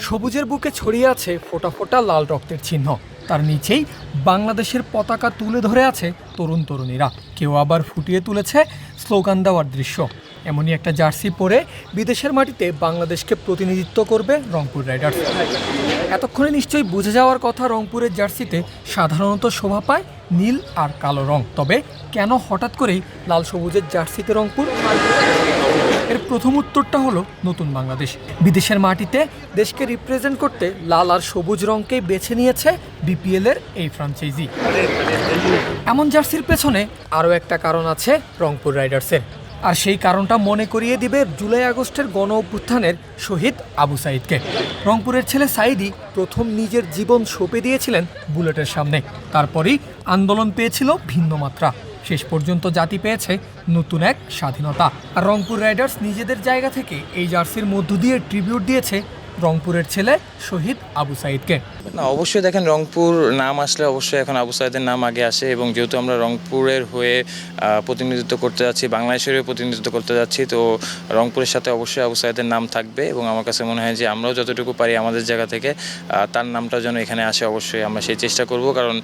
সবুজের বুকে ছড়িয়ে আছে ফোটা ফোটা লাল রক্তের চিহ্ন। তার নিচেই বাংলাদেশের পতাকা তুলে ধরে আছে তরুণ তরুণীরা। কেউ আবার ফুটিয়ে তুলেছে স্লোগান দেওয়ার দৃশ্য। এমনই একটা জার্সি পরে বিদেশের মাটিতে বাংলাদেশকে প্রতিনিধিত্ব করবে রংপুর রাইডার্স। এতক্ষণে নিশ্চয়ই বুঝে যাওয়ার কথা রংপুরের জার্সিতে সাধারণত শোভা পায় নীল আর কালো রং। তবে কেন হঠাৎ করেই লাল সবুজের জার্সিতে রংপুর? এর প্রথম উত্তরটা হলো নতুন বাংলাদেশ। বিদেশের মাটিতে দেশকে রিপ্রেজেন্ট করতে লাল আর সবুজ রঙকেই বেছে নিয়েছে বিপিএল এর এই ফ্রাঞ্চাইজি এমন জার্সির পেছনে আরও একটা কারণ আছে রংপুর রাইডার্সের। আর সেই কারণটা মনে করিয়ে দিবে জুলাই আগস্টের গণ অভ্যুত্থানের শহীদ আবু সাইদকে। রংপুরের ছেলে সাইদি প্রথম নিজের জীবন সঁপে দিয়েছিলেন বুলেটের সামনে। তারপরই আন্দোলন পেয়েছিল ভিন্ন মাত্রা শেষ পর্যন্ত জাতি পেয়েছে নতুন এক স্বাধীনতা। আর রংপুর রাইডার্স নিজেদের জায়গা থেকে এই জার্সির মধ্য দিয়ে ট্রিবিউট দিয়েছে রংপুরের ছেলে শহীদ আবু সাইদকে। না অবশ্যই দেখেন রংপুর নাম আসলে অবশ্যই এখন আবু সাইদের নাম আগে আসে এবং যেহেতু আমরা রংপুরের হয়ে প্রতিনিধিত্ব করতে যাচ্ছি বাংলাদেশের হয়ে প্রতিনিধিত্ব করতে যাচ্ছি তো রংপুরের সাথে অবশ্যই আবু সাইদের নাম থাকবে এবং আমার কাছে মনে হয় যে আমরাও যতটুকু পারি আমাদের জায়গা থেকে তার নামটা যেন এখানে আসে অবশ্যই আমরা সেই চেষ্টা করব কারণ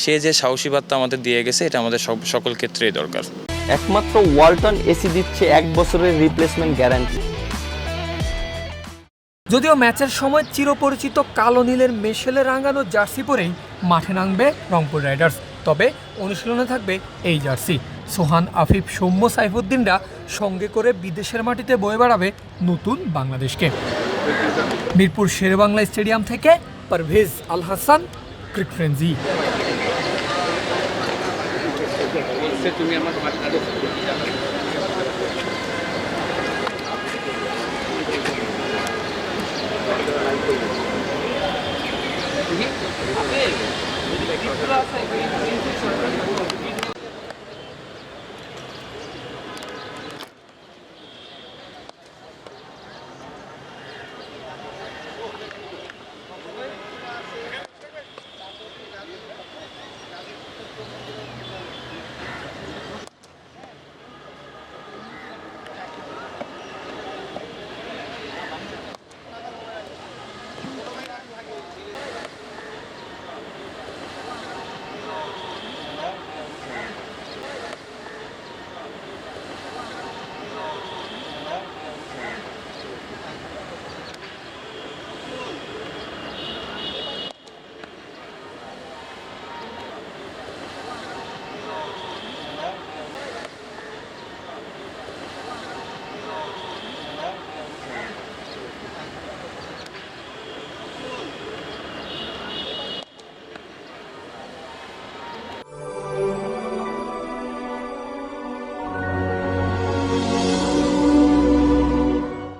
সে যে সাহসী বার্তা আমাদের দিয়ে গেছে এটা আমাদের সব সকল ক্ষেত্রেই দরকার। একমাত্র ওয়ালটন এসি দিচ্ছে এক বছরের রিপ্লেসমেন্ট গ্যারান্টি যদিও ম্যাচের সময় চিরপরিচিত কালো নীলের মেশেলে রাঙানো জার্সি পরেই মাঠে নামবে রংপুর রাইডার্স। তবে অনুশীলনে থাকবে এই জার্সি। সোহান আফিফ, সৌম্য সাইফুদ্দিনরা সঙ্গে করে বিদেশের মাটিতে বয়ে বেড়াবে নতুন বাংলাদেশকে। মিরপুর শেরেবাংলা স্টেডিয়াম থেকে Parvez Al Hasan about to say,